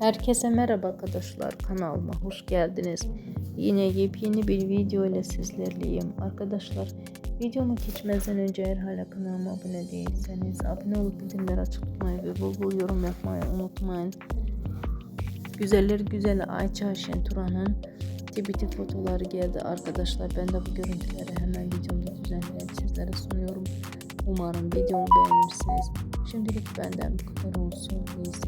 Herkese merhaba arkadaşlar kanalıma hoş geldiniz. Yine yepyeni bir video ile sizlerleyim. Arkadaşlar videomu geçmezden önce eğer hala kanalıma abone değilseniz abone olup bildirimleri açık tutmayı ve bol bol yorum yapmayı unutmayın. Güzeller güzeli Ayça Şenturan'ın tibiti fotoları geldi arkadaşlar. Ben de bu görüntüleri hemen videomda düzenleyip sizlere sunuyorum. Umarım videomu beğenirsiniz. Şimdilik benden bu kadar olsun. İyi.